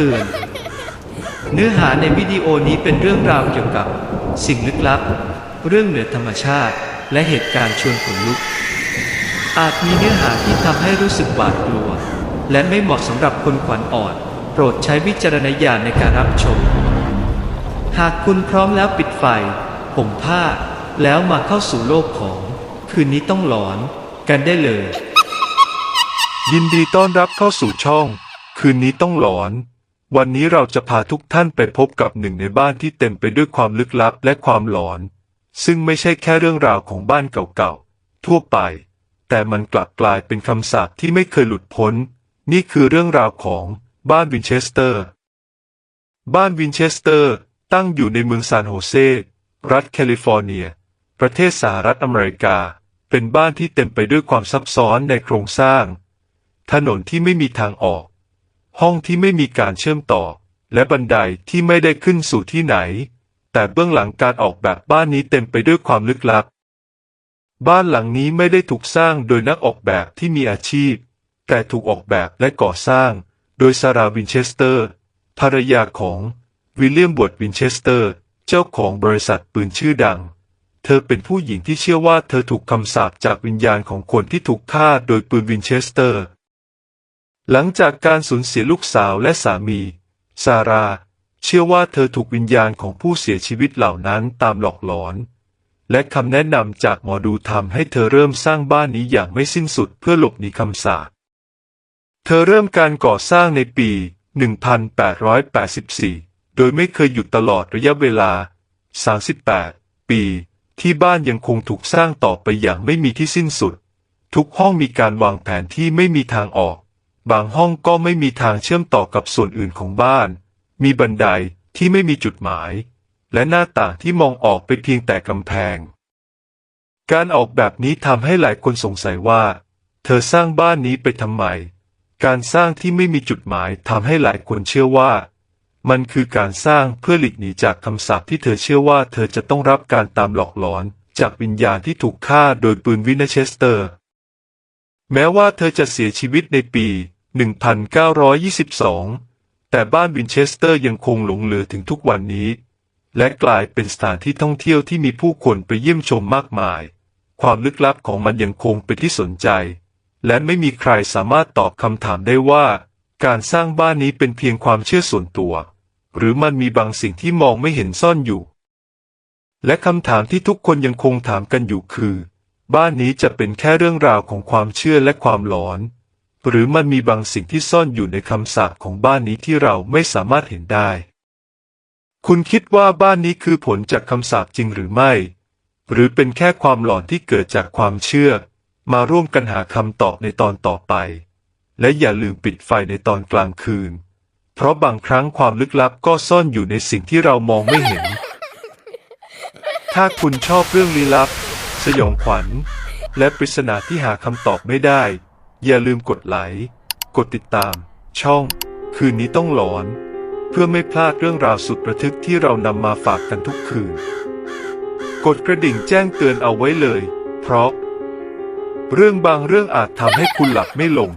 เตือนเนื้อหาในวิดีโอนี้เป็นเรื่องราวเกี่ยวกับ สิ่งลึกลับ เรื่องเหนือธรรมชาติ และเหตุการณ์ชวนขนลุก อาจมีเนื้อหาที่ทำให้รู้สึกหวาดกลัว และไม่เหมาะสำหรับคนขวัญอ่อน โปรดใช้วิจารณญาณในการรับชม หากคุณพร้อมแล้วปิดไฟห่มผ้า แล้วมาเข้าสู่โลกของ คืนนี้ต้องหลอนกันได้เลยยินดีต้อนรับเข้าสู่ช่อง คืนนี้ต้องหลอน วันนี้เราจะพาทุกท่านไปพบกับหนึ่งในบ้านที่เต็มไปด้วยความลึกลับและความหลอน ซึ่งไม่ใช่แค่เรื่องราวของบ้านเก่าๆ ทั่วไป แต่มันกลับกลายเป็นคำสาปที่ไม่เคยหลุดพ้น นี่คือเรื่องราวของบ้านวินเชสเตอร์ บ้านวินเชสเตอร์ ตั้งอยู่ในเมืองซานโฮเซ รัฐแคลิฟอร์เนีย ประเทศสหรัฐอเมริกา เป็นบ้านที่เต็มไปด้วยความซับซ้อนในโครงสร้าง ถนนที่ไม่มีทางออก ห้องที่ไม่มีการเชื่อมต่อ และบันไดที่ไม่ได้ขึ้นสู่ที่ไหน แต่เบื้องหลังการออกแบบบ้านนี้เต็มไปด้วยความลึกลับ บ้านหลังนี้ไม่ได้ถูกสร้างโดยนักออกแบบที่มีอาชีพ แต่ถูกออกแบบและก่อสร้าง โดยซาราวินเชสเตอร์ ภรรยาของวิลเลียมบวดวินเชสเตอร์ เจ้าของบริษัทปืนชื่อดัง เธอเป็นผู้หญิงที่เชื่อว่าเธอถูกคำสาปจากวิญญาณของคนที่ถูกฆ่าโดยปืนวินเชสเตอร์ หลังจากการสูญเสียลูกสาวและสามี ซาร่าเชื่อว่าเธอถูกวิญญาณของผู้เสียชีวิตเหล่านั้นตามหลอกหลอน และคำแนะนำจากหมอดูทำให้เธอเริ่มสร้างบ้านนี้อย่างไม่สิ้นสุดเพื่อหลบหนีคำสาปเธอเริ่มการก่อสร้างในปี 1884 โดยไม่เคยหยุดตลอดระยะเวลา 38 ปี ที่บ้านยังคงถูกสร้างต่อไปอย่างไม่มีที่สิ้นสุด ทุกห้องมีการวางแผนที่ไม่มีทางออก บางห้องก็ไม่มีทางเชื่อมต่อกับส่วนอื่นของบ้าน มีบันไดที่ไม่มีจุดหมาย และหน้าต่างที่มองออกไปเพียงแต่กำแพง การออกแบบนี้ทำให้หลายคนสงสัยว่า เธอสร้างบ้านนี้ไปทำไม การสร้างที่ไม่มีจุดหมายทำให้หลายคนเชื่อว่า มันคือการสร้างเพื่อหลีกหนีจากคำสาปที่เธอเชื่อว่าเธอจะต้องรับการตามหลอกหลอนจากวิญญาณที่ถูกฆ่าโดยปืนวินเชสเตอร์ แม้ว่าเธอจะเสียชีวิตในปี 1922 แต่บ้านวินเชสเตอร์ยังคงหลงเหลือถึงทุกวันนี้ และกลายเป็นสถานที่ท่องเที่ยวที่มีผู้คนไปเยี่ยมชมมากมาย ความลึกลับของมันยังคงเป็นที่สนใจ และไม่มีใครสามารถตอบคำถามได้ว่า การสร้างบ้านนี้เป็นเพียงความเชื่อส่วนตัว หรือมันมีบางสิ่งที่มองไม่เห็นซ่อนอยู่ และคำถามที่ทุกคนยังคงถามกันอยู่คือ บ้านนี้จะเป็นแค่เรื่องราวของความเชื่อและความหลอน หรือมันมีบางสิ่งที่ซ่อนอยู่ในคำสาปของบ้านนี้ที่เราไม่สามารถเห็นได้ คุณคิดว่าบ้านนี้คือผลจากคำสาปจริงหรือไม่ หรือเป็นแค่ความหลอนที่เกิดจากความเชื่อ มาร่วมกันหาคำตอบในตอนต่อไป และอย่าลืมปิดไฟในตอนกลางคืน เพราะบางครั้งความลึกลับก็ซ่อนอยู่ในสิ่งที่เรามองไม่เห็น ถ้าคุณชอบเรื่องลี้ลับ สยองขวัญ และปริศนาที่หาคำตอบไม่ได้ อย่าลืมกดไลค์กดติดตาม ช่อง คืนนี้ต้องหลอน เพื่อไม่พลาดเรื่องราวสุดระทึกที่เรานำมาฝากกันทุกคืน กดกระดิ่งแจ้งเตือนเอาไว้เลย เพราะ เรื่องบางเรื่องอาจทำให้คุณหลับไม่ลง